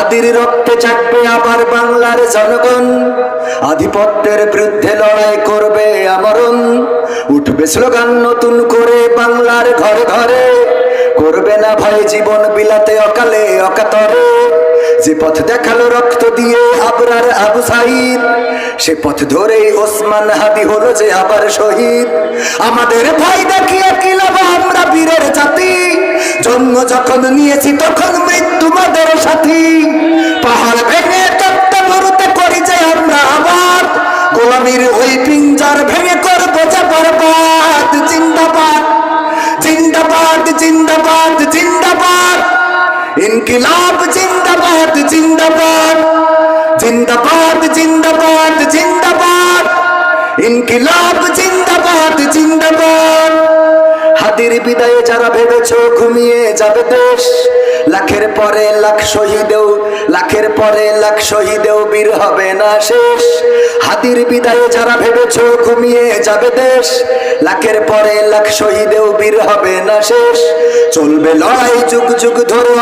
হাদির রক্তে চাকবে আবার বাংলার জনগণ। আধিপত্যের বিরুদ্ধে লড়াই করবে আমরণ। উঠবে স্লোগান নতুন করে বাংলার ঘরে ঘরে। করবে না ভয় জীবন বিলাতে অকালে অকাতরে। যে পথ দেখাল রক্ত দিয়ে আবরার আবু সাইদ, সে পথ ধরেই ওসমান হাদি হলো যে আবার শহীদ। আমাদের ভয় দেখিয়ে কি লাভ আমরা বীরের জাতি? জন্ম যখন নিয়েছি তখন সাথী, পাহাড় ভেঙে তত্ত্ব মরুতে করি যে আমরা আবার গোলামীর ওই পিঞ্জার ভেঙে করব যে বরবাদ। জিন্দাবাদ জিন্দাবাদ জিন্দাবাদ জিন্দাবাদ। ইনকিলাব, জিন্দাবাদ জিন্দাবাদ। জিন্দাবাদ জিন্দাবাদ জিন্দাবাদ। ইনকিলাব, জিন্দাবাদ জিন্দাবাদ। হাতির বিদায়ে যারা ভেবেছ ঘুমিয়ে যাবে দেশ। লাখের পরে লাখ শহীদেও, লাখের পরে লাখ শহীদেও বীর হবে না শেষ। হাতির বিদায়ে যারা ভেবেছ ঘুমিয়ে যাবে দেশ, লাখের পরে লাখ শহীদেও বীর হবে না শেষ। চলবে লড়াই যুগ যুগ ধরে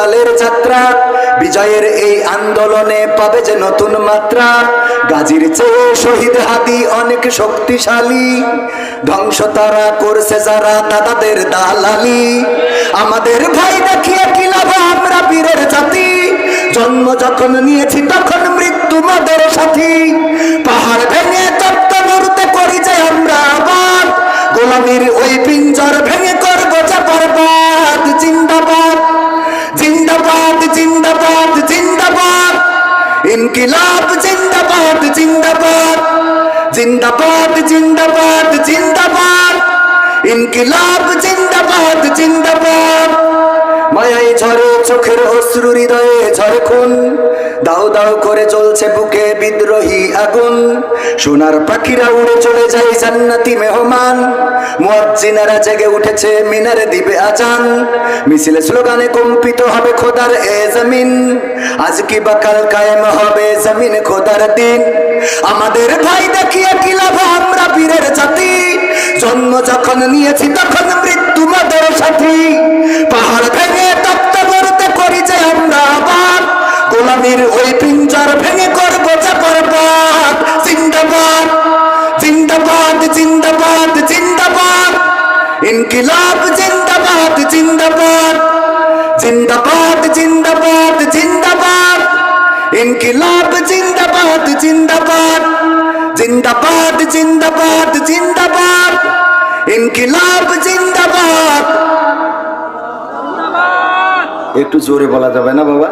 অনন্তকালের যাত্রা, বিজয়ের এই আন্দোলনে পাবে যে নতুন মাত্রা। গাজীর চেয়ে শহীদ হাতি অনেক শক্তিশালী। ধ্বংস তারা করছে যারা দাদাদের দালালি। আমাদের ভাই দেখিয়ে কি লাভ আমরা বীরের জাতি? জন্ম যখন নিয়েছি তখন মৃত্যু মাদের সাথী। পাহাড় ভেঙে তপ্ত মরতে করি যে আমরা আবার। গোলামীর ওই পিঞ্জর ইনকিলাব জিন্দাবাদ জিন্দাবাদ। জিন্দাবাদ জিন্দাবাদ জিন্দাবাদ। ইনকিলাব জিন্দাবাদ জিন্দাবাদ। মায়াই ঝরে চোখের অশ্রু হৃদয়ে ঝরে খুন দাও দাও করে চলছে বুকে বিদ্রোহী আগুন। সোনার পাখিরা উড়ে চলে যায় জান্নাতি মেহমান। মুয়াজ্জিনারা জেগে উঠেছে মিনারে দিবে আজান। মিছিলে স্লোগানে কম্পিত হবে খোদার এ জমিন। আজ কি বাকাল কায়েম হবে জমিন খোদার দিন। আমাদের ভাই দেখিয়ে কি লাভ আমরা বীরের জাতি? জন্ম যখন নিয়েছি, তখন মৃত্যু মাদের সাথী। পাহাড় ভেঙে তপ্ত করতে করি যে আমরা আবার গোলামীর ওই পিঞ্জার ভেঙে করব যে বরবাদ। জিন্দাবাদ জিন্দাবাদ জিন্দাবাদ জিন্দাবাদ। ইনকিলাব জিন্দাবাদ জিন্দাবাদ। জিন্দাবাদ জিন্দাবাদ জিন্দাবাদ। ইনকিলাব, জিন্দাবাদ জিন্দাবাদ। জিন্দাবাদ জিন্দাবাদ জিন্দাবাদ। ইনকিলাব, জিন্দাবাদ। একটু জোরে বলা যাবে না বাবা?